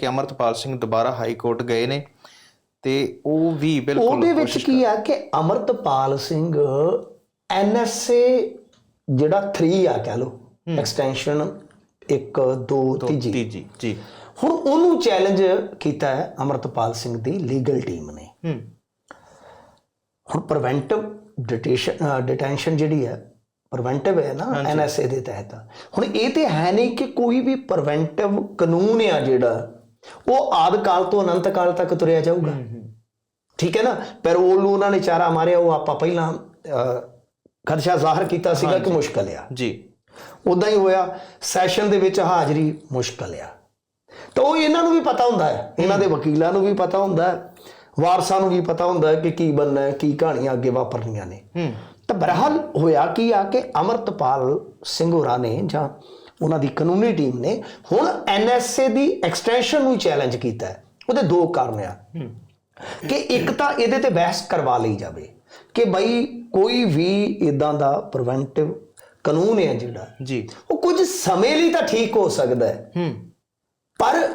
ਕਿ ਅਮਰਤਪਾਲ ਸਿੰਘ ਦੁਬਾਰਾ high court ਗਏ ਨੇ ਤੇ ਉਹ ਵੀ ਬਿਲਕੁਲ ਉਹਦੇ ਵਿੱਚ ਕੀ ਆ ਕਿ ਅਮਰਤਪਾਲ ਸਿੰਘ ਐਨਐਸਏ ਜਿਹੜਾ 3 ਆ ਕਹ ਲੋ ਐਕਸਟੈਂਸ਼ਨ 1 2 ਤੀਜੀ। ਤੀਜੀ ਜੀ। ਹੁਣ ਉਹਨੂੰ ਚੈਲੰਜ ਕੀਤਾ ਹੈ ਅਮਰਤਪਾਲ ਸਿੰਘ ਦੀ ਲੀਗਲ ਟੀਮ ਨੇ। ਹੂੰ। ਹੁਣ ਪ੍ਰੀਵੈਂਟਿਵ ਡਿਟੇਸ਼ਨ ਡਿਟੈਂਸ਼ਨ ਜਿਹੜੀ ਹੈ ਪ੍ਰੀਵੈਂਟਿਵ ਹੈ ਨਾ ਐਨਐਸਏ ਦੇ ਤਹਿਤ। ਹੁਣ ਇਹ ਤੇ ਹੈ ਨਹੀਂ ਕਿ ਕੋਈ ਵੀ ਪ੍ਰੀਵੈਂਟਿਵ ਕਾਨੂੰਨ ਆ ਜਿਹੜਾ ਉਹ ਆਦ ਕਾਲ ਤੋਂ ਅਨੰਤ ਕਾਲ ਤੱਕ ਤੁਰਿਆ ਜਾਊਗਾ। ਠੀਕ ਹੈ ਨਾ? ਪੈਰੋਲ ਨੂੰ ਉਹਨਾਂ ਨੇ ਚਾਰਾ ਮਾਰਿਆ ਉਹ ਆਪਾਂ ਪਹਿਲਾਂ ਖਦਸ਼ਾ ਜ਼ਾਹਰ ਕੀਤਾ ਸੀਗਾ ਕਿ ਮੁਸ਼ਕਲ ਆ। ਜੀ। ਉਦਾਂ ਹੀ ਹੋਇਆ ਸੈਸ਼ਨ ਦੇ ਵਿੱਚ ਹਾਜ਼ਰੀ ਮੁਸ਼ਕਲ ਆ। ਤਾਂ ਉਹ ਇਹਨਾਂ ਨੂੰ ਵੀ ਪਤਾ ਹੁੰਦਾ ਹੈ ਇਹਨਾਂ ਦੇ ਵਕੀਲਾਂ ਨੂੰ ਵੀ ਪਤਾ ਹੁੰਦਾ ਹੈ ਵਾਰਸਾਂ ਨੂੰ ਵੀ ਪਤਾ ਹੁੰਦਾ ਹੈ ਕਿ ਕੀ ਬਣਨਾ ਹੈ ਕੀ ਕਹਾਣੀਆਂ ਅੱਗੇ ਵਾਪਰਨੀਆਂ ਨੇ। ਤਾਂ ਬਹਰਹਾਲ ਹੋਇਆ ਕੀ ਆ ਕਿ ਅਮਰਤਪਾਲ ਸਿੰਘ ਹੋਰਾਂ ਨੇ ਜਾਂ ਉਹਨਾਂ ਦੀ ਕਾਨੂੰਨੀ ਟੀਮ ਨੇ ਹੁਣ ਐਨਐਸਏ ਦੀ ਐਕਸਟੈਂਸ਼ਨ ਨੂੰ ਚੈਲੰਜ ਕੀਤਾ ਹੈ। ਉਹਦੇ ਦੋ ਕਾਰਨ ਆ। ਕਿ ਇੱਕ ਤਾਂ ਇਹਦੇ ਤੇ ਬਹਿਸ ਕਰਵਾ ਲਈ ਜਾਵੇ ਕਿ ਬਈ ਕੋਈ ਵੀ ਇਦਾਂ ਦਾ ਪ੍ਰੀਵੈਂਟਿਵ ਕਾਨੂੰਨ ਹੈ ਜਿਹੜਾ ਜੀ। ਉਹ ਕੁਝ ਸਮੇਂ ਲਈ ਤਾਂ ਠੀਕ ਹੋ ਸਕਦਾ ਹੈ। ਹੂੰ। ਪਰ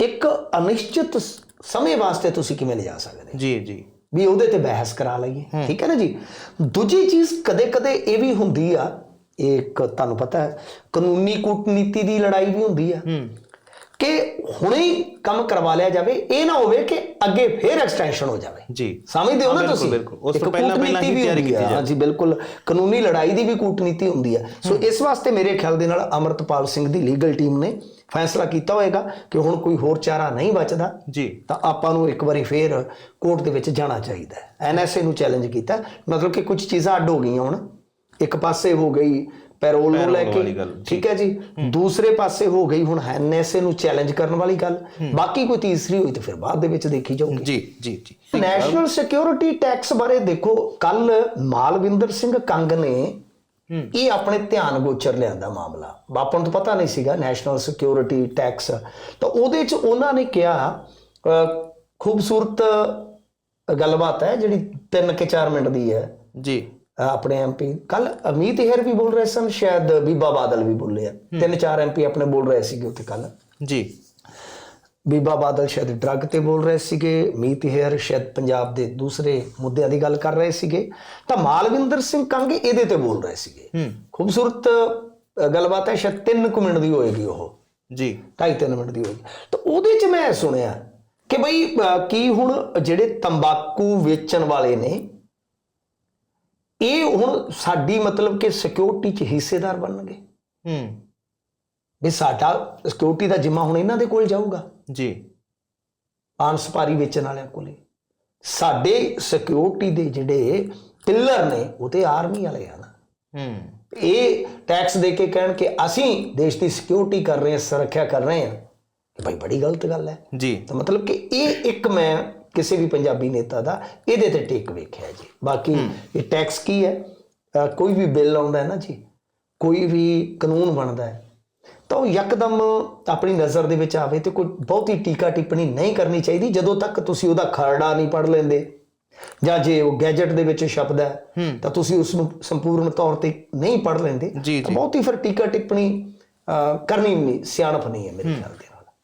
ਇੱਕ ਅਨਿਸ਼ਚਿਤ ਸਮੇਂ ਵਾਸਤੇ ਤੁਸੀਂ ਕਿਵੇਂ ਲਿਜਾ ਸਕਦੇ? ਜੀ ਜੀ। ਵੀ ਉਹਦੇ ਤੇ ਬਹਿਸ ਕਰਾ ਲਈਏ। ਠੀਕ ਹੈ ਨਾ ਜੀ? ਦੂਜੀ ਚੀਜ਼ ਕਦੇ-ਕਦੇ ਇਹ ਵੀ ਹੁੰਦੀ ਆ ਇਹ ਇੱਕ ਤੁਹਾਨੂੰ ਪਤਾ ਹੈ ਕਾਨੂੰਨੀ ਕੂਟਨੀਤੀ ਦੀ ਲੜਾਈ ਵੀ ਹੁੰਦੀ ਆ। ਕਿ ਹੁਣੇ ਹੀ ਕੰਮ ਕਰਵਾ ਲਿਆ ਜਾਵੇ ਇਹ ਨਾ ਹੋਵੇ ਕਿ ਅੱਗੇ ਫੇਰ ਐਕਸਟੈਂਸ਼ਨ ਹੋ ਜਾਵੇ। ਜੀ। ਸਮਝਦੇ ਹੋ ਨਾ ਤੁਸੀਂ? ਬਿਲਕੁਲ। ਉਸ ਤੋਂ ਪਹਿਲਾਂ- ਪਹਿਲਾਂ ਹੀ ਤਿਆਰੀ ਕੀਤੀ ਹਾਂਜੀ ਬਿਲਕੁਲ। ਕਾਨੂੰਨੀ ਲੜਾਈ ਦੀ ਵੀ ਕੂਟਨੀਤੀ ਹੁੰਦੀ ਹੈ ਸੋ ਇਸ ਵਾਸਤੇ ਮੇਰੇ ਖਿਆਲ ਦੇ ਨਾਲ ਅਮਰਤਪਾਲ ਸਿੰਘ ਦੀ ਲੀਗਲ ਟੀਮ ਨੇ ਫੈਸਲਾ ਕੀਤਾ ਹੋਏਗਾ ਕਿ ਹੁਣ ਕੋਈ ਹੋਰ ਚਾਰਾ ਨਹੀਂ ਬਚਦਾ ਜੀ। ਤਾਂ ਆਪਾਂ ਨੂੰ ਇੱਕ ਵਾਰੀ ਫੇਰ ਕੋਰਟ ਦੇ ਵਿੱਚ ਜਾਣਾ ਚਾਹੀਦਾ ਐਨਐਸਏ ਨੂੰ ਚੈਲੰਜ ਕੀਤਾ। ਮਤਲਬ ਕਿ ਕੁਝ ਚੀਜ਼ਾਂ ਅੱਡ ਹੋ ਗਈਆਂ ਹੁਣ। ਇੱਕ ਪਾਸੇ ਹੋ ਗਈ ਪੈਰੋਲ ਨੂੰ ਲੈ ਕੇ। ਠੀਕ ਹੈ ਜੀ। ਦੂਸਰੇ ਪਾਸੇ ਹੋ ਗਈ ਹੁਣ ਐਨਐਸਏ ਨੂੰ ਚੈਲੰਜ ਕਰਨ ਵਾਲੀ ਗੱਲ। ਬਾਕੀ ਕੋਈ ਤੀਸਰੀ ਹੋਈ ਤਾਂ ਫਿਰ ਬਾਅਦ ਦੇ ਵਿੱਚ ਦੇਖੀ ਜਾਊਗੀ। ਜੀ ਜੀ ਜੀ। ਨੈਸ਼ਨਲ ਸਿਕਿਉਰਿਟੀ ਟੈਕਸ ਬਾਰੇ ਦੇਖੋ ਕੱਲ ਮਾਲਵਿੰਦਰ ਸਿੰਘ ਕੰਗ ਨੇ ਇਹ ਆਪਣੇ ਧਿਆਨ ਗੋਚਰ ਲਿਆਂਦਾ ਮਾਮਲਾ। ਬਾਪਨ ਨੂੰ ਪਤਾ ਨਹੀਂ ਸੀਗਾ ਨੈਸ਼ਨਲ ਸਿਕਿਉਰਿਟੀ ਟੈਕਸ ਤਾਂ ਉਹਦੇ ਚ ਉਹਨਾਂ ਨੇ ਕਿਹਾ ਖੂਬਸੂਰਤ ਗੱਲਬਾਤ ਹੈ ਜਿਹੜੀ 3 ਕੇ 4 ਮਿੰਟ ਦੀ ਹੈ। ਜੀ। ਆਪਣੇ ਐਮਪੀ ਕੱਲ ਅਮੀਤ ਹੈਰ ਵੀ ਬੋਲ ਰਹੇ ਸਨ ਸ਼ਾਇਦ ਬੀਬਾ ਬਾਦਲ ਵੀ ਬੋਲੇ ਆ। ਤਿੰਨ ਚਾਰ ਐਮਪੀ ਆਪਣੇ ਬੋਲ ਰਹੇ ਸੀਗੇ ਉੱਥੇ ਕੱਲ। ਜੀ। ਬੀਬਾ ਬਾਦਲ ਸ਼ਾਇਦ ਡਰੱਗ ਤੇ ਬੋਲ ਰਹੇ ਸੀਗੇ ਮੀਤ ਹੇਅਰ ਸ਼ਾਇਦ ਪੰਜਾਬ ਦੇ ਦੂਸਰੇ ਮੁੱਦਿਆਂ ਦੀ ਗੱਲ ਕਰ ਰਹੇ ਸੀਗੇ। ਤਾਂ ਮਾਲਵਿੰਦਰ ਸਿੰਘ ਕੰਗੇ ਇਹਦੇ ਤੇ ਬੋਲ ਰਹੇ ਸੀਗੇ। ਖੂਬਸੂਰਤ ਗੱਲਬਾਤ ਹੈ ਸ਼ਾਇਦ 3 ਕੁ ਮਿੰਟ ਦੀ ਹੋਏਗੀ ਉਹ। ਜੀ। 2.5 ਮਿੰਟ ਦੀ ਹੋਏਗੀ। ਤਾਂ ਉਹਦੇ ਚ ਮੈਂ ਸੁਣਿਆ ਕਿ ਬਈ ਕੀ ਹੁਣ ਜਿਹੜੇ ਤੰਬਾਕੂ ਵੇਚਣ ਵਾਲੇ ਨੇ ਇਹ ਹੁਣ ਸਾਡੀ ਮਤਲਬ ਕਿ ਸਿਕਿਉਰਿਟੀ ਚ ਹਿੱਸੇਦਾਰ ਬਣਨਗੇ। ਹੂੰ। ਵੀ ਸਾਡਾ ਸਿਕਿਉਰਿਟੀ ਦਾ ਜਿੰਮਾ ਹੁਣ ਇਹਨਾਂ ਦੇ ਕੋਲ ਜਾਊਗਾ। ਜੀ। ਪਾਨ ਸਪਾਰੀ ਵੇਚਣ ਵਾਲਿਆਂ ਕੋਲੇ। ਸਾਡੇ ਸਿਕਿਉਰਿਟੀ ਦੇ ਜਿਹੜੇ ਪਿੱਲਰ ਨੇ ਉਹ ਤੇ ਆਰਮੀ ਵਾਲੇ ਆ ਨਾ। ਹੂੰ। ਇਹ ਟੈਕਸ ਦੇ ਕੇ ਕਹਿਣ ਕਿ ਅਸੀਂ ਦੇਸ਼ ਦੀ ਸਿਕਿਉਰਿਟੀ ਕਰ ਰਹੇ ਹਾਂ ਸੁਰੱਖਿਆ ਕਰ ਰਹੇ ਹਾਂ। ਕਿ ਭਾਈ ਬੜੀ ਗਲਤ ਗੱਲ ਹੈ। ਜੀ। ਤਾਂ ਮਤਲਬ ਕਿ ਇਹ ਇੱਕ ਮੈਂ ਕਿਸੇ ਵੀ ਪੰਜਾਬੀ ਨੇਤਾ ਦਾ ਇਹਦੇ ਤੇ ਟੇਕ ਵੇਖਿਆ ਜੀ। ਬਾਕੀ ਇਹ ਟੈਕਸ ਕੀ ਹੈ? ਕੋਈ ਵੀ ਬਿੱਲ ਆਉਂਦਾ ਹੈ ਨਾ ਜੀ ਕੋਈ ਵੀ ਕਾਨੂੰਨ ਬਣਦਾ ਹੈ ਤਾਂ ਉਹ ਯਕਦਮ ਆਪਣੀ ਨਜ਼ਰ ਦੇ ਵਿੱਚ ਆਵੇ ਤੇ ਕੋਈ ਬਹੁਤੀ ਟੀਕਾ ਟਿੱਪਣੀ ਨਹੀਂ ਕਰਨੀ ਚਾਹੀਦੀ ਜਦੋਂ ਤੱਕ ਤੁਸੀਂ ਉਹਦਾ ਖਰੜਾ ਨਹੀਂ ਪੜ ਲੈਂਦੇ ਜਾਂ ਜੇ ਉਹ ਗੈਜਟ ਦੇ ਵਿੱਚ ਛਪਦਾ ਹੈ, ਤਾਂ ਤੁਸੀਂ ਉਸ ਨੂੰ ਸੰਪੂਰਨ ਤੌਰ ਤੇ ਨਹੀਂ ਪੜ ਲੈਂਦੇ ਤਾਂ। ਬਹੁਤੀ ਫਿਰ ਟੀਕਾ ਟਿੱਪਣੀ ਕਰਨੀ ਨਹੀਂ ਸਿਆਣਪ ਨਹੀਂ ਹੈ ਮੇਰੇ ਖਿਆਲ ਦੇ